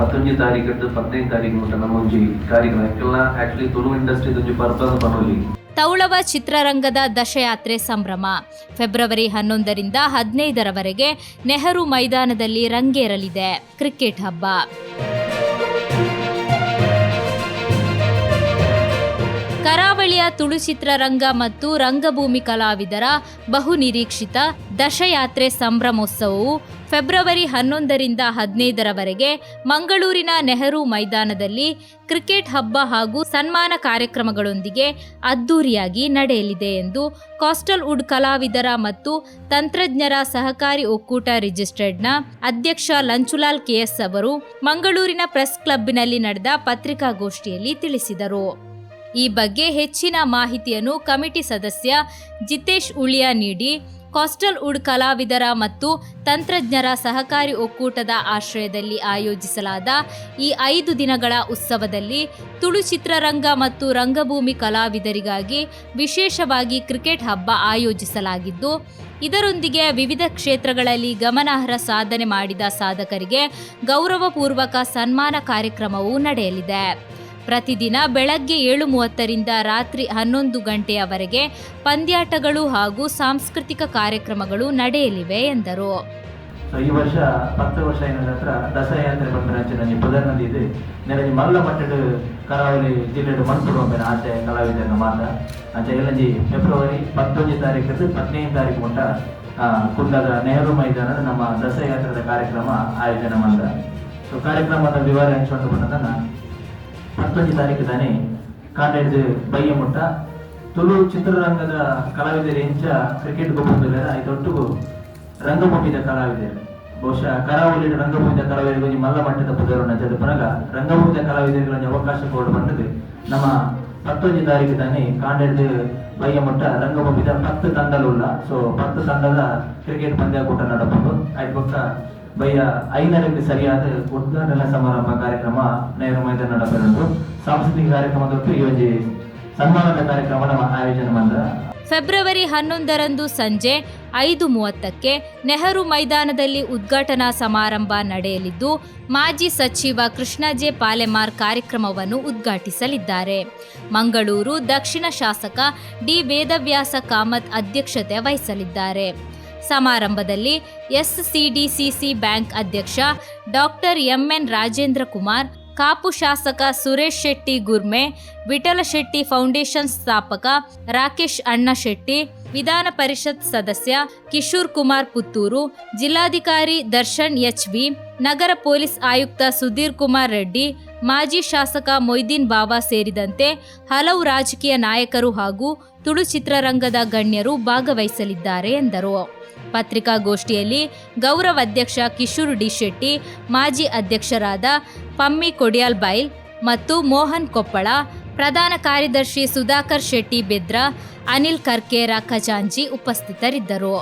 ಪತ್ತೊಂಜಿ ತಾರೀಕು ಹಿಡ್ದು ಹದಿನೈದು ತಾರೀಕು ಮುಟ್ಟ ನಮ್ಮ ಒಂಜಿ ಕಾರ್ಯಕ್ರಮ. ಯಾಕೆಲ್ಲ ಆಕ್ಚುಲಿ ತುಳು ಇಂಡಸ್ಟ್ರಿ ಒಂಜಿ ಪರ್ಪಸ್ ಪನೊಲಿ ತೌಳವ ಚಿತ್ರರಂಗದ ದಶಯಾತ್ರೆ ಸಂಭ್ರಮ. ಫೆಬ್ರವರಿ ಹನ್ನೊಂದರಿಂದ ಹದಿನೈದರವರೆಗೆ ನೆಹರು ಮೈದಾನದಲ್ಲಿ ರಂಗೇರಲಿದೆ. ಕ್ರಿಕೆಟ್ ಹಬ್ಬ. ಕರಾವಳಿಯ ತುಳು ಚಿತ್ರರಂಗ ಮತ್ತು ರಂಗಭೂಮಿ ಕಲಾವಿದರ ಬಹುನಿರೀಕ್ಷಿತ ದಶಯಾತ್ರೆ ಸಂಭ್ರಮೋತ್ಸವವು ಫೆಬ್ರವರಿ ಹನ್ನೊಂದರಿಂದ ಹದಿನೈದರವರೆಗೆ ಮಂಗಳೂರಿನ ನೆಹರು ಮೈದಾನದಲ್ಲಿ ಕ್ರಿಕೆಟ್ ಹಬ್ಬ ಹಾಗೂ ಸನ್ಮಾನ ಕಾರ್ಯಕ್ರಮಗಳೊಂದಿಗೆ ಅದ್ದೂರಿಯಾಗಿ ನಡೆಯಲಿದೆ ಎಂದು ಕಾಸ್ಟಲ್ ವುಡ್ ಕಲಾವಿದರ ಮತ್ತು ತಂತ್ರಜ್ಞರ ಸಹಕಾರಿ ಒಕ್ಕೂಟ ರಿಜಿಸ್ಟರ್ಡ್ನ ಅಧ್ಯಕ್ಷ ಲಂಚುಲಾಲ್ ಕೆಎಸ್ ಅವರು ಮಂಗಳೂರಿನ ಪ್ರೆಸ್ ಕ್ಲಬ್ನಲ್ಲಿ ನಡೆದ ಪತ್ರಿಕಾಗೋಷ್ಠಿಯಲ್ಲಿ ತಿಳಿಸಿದರು. ಈ ಬಗ್ಗೆ ಹೆಚ್ಚಿನ ಮಾಹಿತಿಯನ್ನು ಕಮಿಟಿ ಸದಸ್ಯ ಜಿತೇಶ್ ಉಳಿಯ ನೀಡಿ, ಕಾಸ್ಟಲ್ ವುಡ್ ಕಲಾವಿದರ ಮತ್ತು ತಂತ್ರಜ್ಞರ ಸಹಕಾರಿ ಒಕ್ಕೂಟದ ಆಶ್ರಯದಲ್ಲಿ ಆಯೋಜಿಸಲಾದ ಈ ಐದು ದಿನಗಳ ಉತ್ಸವದಲ್ಲಿ ತುಳು ಚಿತ್ರರಂಗ ಮತ್ತು ರಂಗಭೂಮಿ ಕಲಾವಿದರಿಗಾಗಿ ವಿಶೇಷವಾಗಿ ಕ್ರಿಕೆಟ್ ಹಬ್ಬ ಆಯೋಜಿಸಲಾಗಿದ್ದು, ಇದರೊಂದಿಗೆ ವಿವಿಧ ಕ್ಷೇತ್ರಗಳಲ್ಲಿ ಗಮನಾರ್ಹ ಸಾಧನೆ ಮಾಡಿದ ಸಾಧಕರಿಗೆ ಗೌರವಪೂರ್ವಕ ಸನ್ಮಾನ ಕಾರ್ಯಕ್ರಮವೂ ನಡೆಯಲಿದೆ. ಪ್ರತಿದಿನ ಬೆಳಗ್ಗೆ ಏಳು ಮೂವತ್ತರಿಂದ ರಾತ್ರಿ ಹನ್ನೊಂದು ಗಂಟೆಯವರೆಗೆ ಪಂದ್ಯಾಟಗಳು ಹಾಗೂ ಸಾಂಸ್ಕೃತಿಕ ಕಾರ್ಯಕ್ರಮಗಳು ನಡೆಯಲಿವೆ ಎಂದರು. ಈ ವರ್ಷ ಪತ್ತು ವರ್ಷ ಏನ ಹತ್ರ ದಸಯಾತ್ರೆ ಬಂದ ನಂಚಿನ ಇದೆ ನನಗೆ ಮಲ್ಲ ಮಟ್ಟದ ಕರಾವಳಿ ಜಿಲ್ಲೆ ಮನ್ಪುಡು ಅಂಪೇನ ಆಚೆ ಕಲಾವಿದರ ಮಾತ ಆಚೆ ಎಲ್ಲಂಜಿ ಫೆಬ್ರವರಿ ಹತ್ತೊಂದು ತಾರೀಕು ಹದಿನೈದು ತಾರೀಕು ಆ, ಕುಂಡದ ನೆಹರು ಮೈದಾನದ ನಮ್ಮ ದಸಯಾತ್ರೆದ ಕಾರ್ಯಕ್ರಮ ಆಯೋಜನೆ ಮಾಡಿದ. ಸೊ ಕಾರ್ಯಕ್ರಮದ ವಿವರ ಹಂಚ್ಕೊಂಡು ಬಂದದನ್ನ ಹತ್ತೊಂದು ತಾರೀಕು ತಾನೆ ಕಾಲೇಜ್ ಬಯ್ಯ ಮುಟ್ಟ. ತುಳು ಚಿತ್ರರಂಗದ ಕಲಾವಿದರು ಹೆಂಚ ಕ್ರಿಕೆಟ್ ಗೊಬ್ಬರ ಇದೊಟ್ಟಿಗೂ ರಂಗಭೂಮಿದ ಕಲಾವಿದರು ಬಹುಶಃ ಕರಾವಳಿ ರಂಗಭೂಮಿದ ಕಲಾವಿದರಿಗೆ ಮಲ್ಲ ಮಟ್ಟದ ಪುದರು ಜದ ಪನಗ ರಂಗಭೂಮಿದ ಕಲಾವಿದರಿಗೆ ಅವಕಾಶ ಕೊಡು ಬಂದದ್ದು ನಮ್ಮ ಹತ್ತೊಂದು ತಾರೀಕು ತಾನೆ ಕಾಂಡೆಡ್ ಬಯ್ಯ ಮುಟ್ಟ. ರಂಗಭೂಮಿದ ಪತ್ತು ತಂಡಲುಲ್ಲ ಸೊ ಪತ್ತು ತಂಡದ ಕ್ರಿಕೆಟ್ ಪಂದ್ಯ ಕೂಟ ನಡಬಹುದು ಆಯ್ತು ಪಕ್ಕ ಬಯ್ಯ ಐದರಲ್ಲಿ ಸರಿಯಾದ ಉದ್ಘಾಟನಾ ಸಮಾರಂಭ ಕಾರ್ಯಕ್ರಮ ನೆಹರು ಮೈದಾನ ಸಾಂಸ್ಕೃತಿಕ ಕಾರ್ಯಕ್ರಮದ ಈ ಒಂದು ಸನ್ಮಾನದ ಕಾರ್ಯಕ್ರಮ ನಮ್ಮ ಆಯೋಜನೆ ಮಾಡ ಫೆಬ್ರವರಿ ಹನ್ನೊಂದರಂದು ಸಂಜೆ ಐದು ಮೂವತ್ತಕ್ಕೆ ನೆಹರು ಮೈದಾನದಲ್ಲಿ ಉದ್ಘಾಟನಾ ಸಮಾರಂಭ ನಡೆಯಲಿದ್ದು, ಮಾಜಿ ಸಚಿವ ಕೃಷ್ಣಜೆ ಪಾಲೆಮಾರ್ ಕಾರ್ಯಕ್ರಮವನ್ನು ಉದ್ಘಾಟಿಸಲಿದ್ದಾರೆ. ಮಂಗಳೂರು ದಕ್ಷಿಣ ಶಾಸಕ ಡಿ ವೇದವ್ಯಾಸ ಕಾಮತ್ ಅಧ್ಯಕ್ಷತೆ ವಹಿಸಲಿದ್ದಾರೆ. ಸಮಾರಂಭದಲ್ಲಿ ಎಸ್ಸಿಡಿಸಿಸಿ ಬ್ಯಾಂಕ್ ಅಧ್ಯಕ್ಷ ಡಾಕ್ಟರ್ ಎಂಎನ್ ರಾಜೇಂದ್ರ ಕುಮಾರ್, ಕಾಪು ಶಾಸಕ ಸುರೇಶ್ ಶೆಟ್ಟಿ ಗುರ್ಮೆ ವಿಠಲಶೆಟ್ಟಿ ಫೌಂಡೇಶನ್ ಸ್ಥಾಪಕ ರಾಕೇಶ್ ಅಣ್ಣ ಶೆಟ್ಟಿ, ವಿಧಾನ ಪರಿಷತ್ ಸದಸ್ಯ ಕಿಶೋರ್ ಕುಮಾರ್ ಪುತ್ತೂರು, ಜಿಲ್ಲಾಧಿಕಾರಿ ದರ್ಶನ್ ಎಚ್ ವಿ ನಗರ ಪೊಲೀಸ್ ಆಯುಕ್ತ ಸುಧೀರ್ ಕುಮಾರ್ ರೆಡ್ಡಿ, ಮಾಜಿ ಶಾಸಕ ಮೊಯ್ದೀನ್ ಬಾಬಾ ಸೇರಿದಂತೆ ಹಲವು ರಾಜಕೀಯ ನಾಯಕರು ಹಾಗೂ ತುಳು ಚಿತ್ರರಂಗದ ಗಣ್ಯರು ಭಾಗವಹಿಸಲಿದ್ದಾರೆ ಎಂದರು. ಪತ್ರಿಕಾಗೋಷ್ಠಿಯಲ್ಲಿ ಗೌರವ ಅಧ್ಯಕ್ಷ ಕಿಶೋರ್ ಡಿ ಶೆಟ್ಟಿ, ಮಾಜಿ ಅಧ್ಯಕ್ಷರಾದ ಪಮ್ಮಿ ಕೊಡಿಯಾಲ್ ಬೈಲ್ ಮತ್ತು ಮೋಹನ್ ಕೊಪ್ಪಳ, ಪ್ರಧಾನ ಕಾರ್ಯದರ್ಶಿ ಸುಧಾಕರ್ ಶೆಟ್ಟಿ ಬೆದ್ರ, ಅನಿಲ್ ಕರ್ಕೇರ ಖಜಾಂಜಿ ಉಪಸ್ಥಿತರಿದ್ದರು.